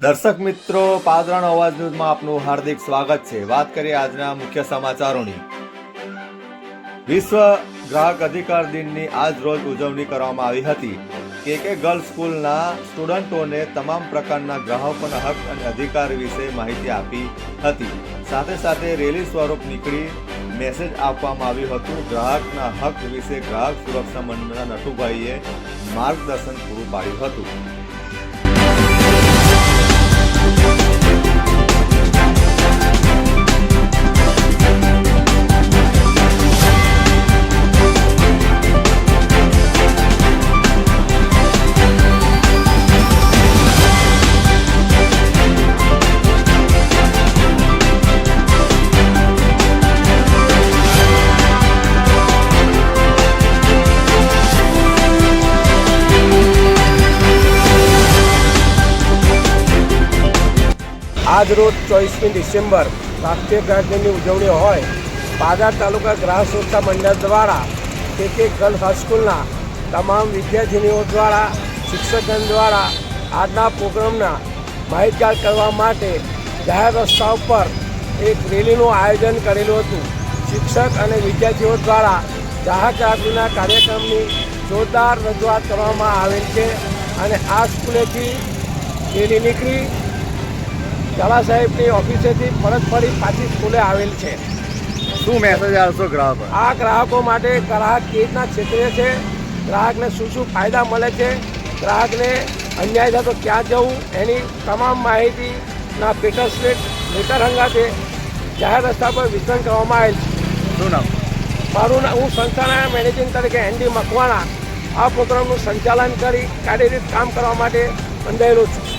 દર્શક મિત્રો, પાદરાનો અવાજ ન્યૂઝમાં આપનું હાર્દિક સ્વાગત છે. વાત કરીએ આજના મુખ્ય સમાચારોની. વિશ્વ ગ્રાહક અધિકાર દિનની આજ રોજ ઉજવણી કરવામાં આવી હતી. કે કે ગર્લ સ્કૂલના સ્ટુડન્ટોને તમામ પ્રકારના ગ્રાહકોના હક અને અધિકાર વિશે માહિતી આપી હતી. સાથે સાથે રેલી સ્વરૂપ નીકળી મેસેજ આપવામાં આવ્યું હતું. ગ્રાહકના હક વિશે ગ્રાહક સુરક્ષા મંડળના નટુભાઈએ માર્ગદર્શન પૂરું પાડ્યું હતું. આજ રોજ ચોવીસમી ડિસેમ્બર રાષ્ટ્રીય ગ્રાહક ઉજવણી હોય પાદર તાલુકા ગ્રાહક સુરક્ષા મંડળ દ્વારા કે કે ગર્લ્સ હાઈસ્કૂલના તમામ વિદ્યાર્થીનીઓ દ્વારા, શિક્ષકગણ દ્વારા આજના પ્રોગ્રામના માહિતગાર કરવા માટે જાહેર રસ્તા ઉપર એક રેલીનું આયોજન કરેલું હતું. શિક્ષક અને વિદ્યાર્થીઓ દ્વારા ગ્રાહક જાગૃતિના કાર્યક્રમની જોરદાર રજૂઆત કરવામાં આવેલ છે અને આ સ્કૂલેથી રેલી નીકળી. ઝાલા સાહેબની ઓફિસેથી પરત ફરી પાછી સ્કૂલે આવેલ છે. શું મેસેજ આવશો ગ્રાહકો? આ ગ્રાહકો માટે ગ્રાહક રીતના ક્ષેત્રે છે. ગ્રાહકને શું શું ફાયદા મળે છે? ગ્રાહકને અન્યાય થતો તો ક્યાં જવું? એની તમામ માહિતીના પેટર સ્ટેટ મીટર હંગાતે જાહેર રસ્તા પર વિતરણ કરવામાં આવેલ છે. શું નામ? મારું હું સંસ્થાના મેનેજિંગ તરીકે એનડી મકવાણા આ પ્રોગ્રામનું સંચાલન કરી કાર્યરીત કામ કરવા માટે બંધાયેલો છું.